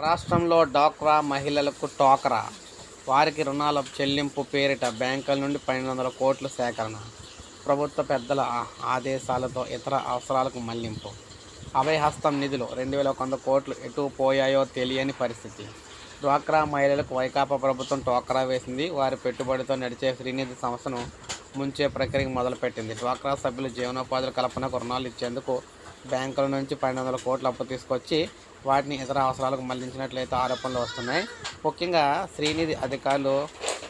రాష్ట్రంలో డాక్రా మహిళలకు టోకరా వారికి రుణాల చెల్లింపు పేరిట బ్యాంకుల నుండి పన్నెండు వందల కోట్ల సేకరణ. ప్రభుత్వ పెద్దల ఆదేశాలతో ఇతర అవసరాలకు మళ్ళింపు. అభయహస్తం నిధులు రెండు వేల ఒక వంద కోట్లు ఎటు పోయాయో తెలియని పరిస్థితి. డ్వాక్రా మహిళలకు వైకాపా ప్రభుత్వం టోకరా వేసింది. వారి పెట్టుబడితో నడిచే శ్రీనిధి సంస్థను ముంచే ప్రక్రియ మొదలుపెట్టింది. డ్వాక్రా సభ్యులు జీవనోపాధుల కల్పనకు రుణాలు ఇచ్చేందుకు బ్యాంకుల నుంచి పన్నెండు వందల కోట్ల అప్పు తీసుకొచ్చి వాటిని ఇతర అవసరాలకు మళ్ళించినట్లయితే ఆరోపణలు వస్తున్నాయి. ముఖ్యంగా శ్రీనిధి అధికారులు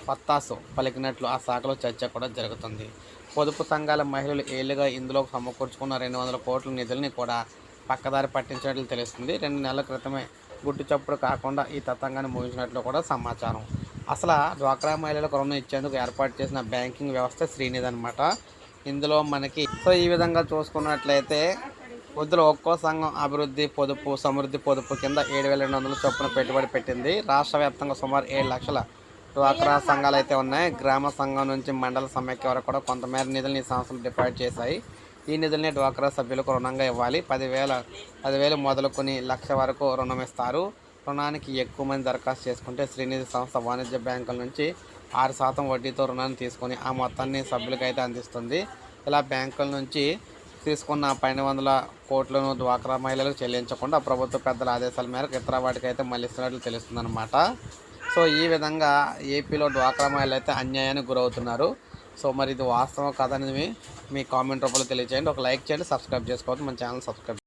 పత్తాసు పలికినట్లు ఆ శాఖలో చర్చ కూడా జరుగుతుంది. పొదుపు సంఘాల మహిళలు ఏళ్ళుగా ఇందులో సమకూర్చుకున్న రెండు వందల కోట్ల నిధుల్ని కూడా పక్కదారి పట్టించినట్లు తెలుస్తుంది. రెండు నెలల క్రితమే గుట్టు చప్పుడు కాకుండా ఈ తతంగాన్ని ముగించినట్లు కూడా సమాచారం. అసలు డ్వాక్రా మహిళలకు రుణం ఇచ్చేందుకు ఏర్పాటు చేసిన బ్యాంకింగ్ వ్యవస్థ శ్రీనిధి అనమాట ఇందులో మనకి సో ఈ విధంగా చూసుకున్నట్లయితే వృద్ధుల ఒక్కో సంఘం అభివృద్ధి పొదుపు సమృద్ధి పొదుపు కింద ఏడు వేల రెండు వందల చొప్పున పెట్టుబడి పెట్టింది. రాష్ట్ర వ్యాప్తంగా సుమారు ఏడు లక్షల డ్వాక్రా సంఘాలు అయితే ఉన్నాయి. గ్రామ సంఘం నుంచి మండల సమైక్య వరకు కూడా కొంతమేర నిధులను ఈ సంస్థలు డిపాజిట్ చేశాయి. ఈ నిధుల్ని డ్వాక్రా సభ్యులకు రుణంగా ఇవ్వాలి. పదివేల పదివేలు మొదలుకొని లక్ష వరకు రుణం ఇస్తారు రుణానికి ఎక్కువ మంది దరఖాస్తు చేసుకుంటే శ్రీనిధి సంస్థ వాణిజ్య బ్యాంకుల నుంచి ఆరు శాతం వడ్డీతో రుణాన్ని తీసుకొని ఆ మొత్తాన్ని సభ్యులకైతే అందిస్తుంది. ఇలా బ్యాంకుల నుంచి తీసుకున్న పన్నెండు వందల కోట్లను డ్వాక్రా మహిళలకు చెల్లించకుండా ప్రభుత్వ పెద్దల ఆదేశాల మేరకు ఇతర వాటికి అయితే మళ్ళిస్తున్నట్లు తెలుస్తుందన్నమాట. సో ఈ విధంగా ఏపీలో డ్వాక్రా మహిళలు అయితే అన్యాయానికి గురవుతున్నారు. సో మరి ఇది వాస్తవం కాదనేది మీ- మీ కామెంట్ రూపంలో తెలియజేయండి ఒక లైక్ చేయండి సబ్స్క్రైబ్ చేసుకోవద్దు. మన ఛానల్ సబ్స్క్రైబ్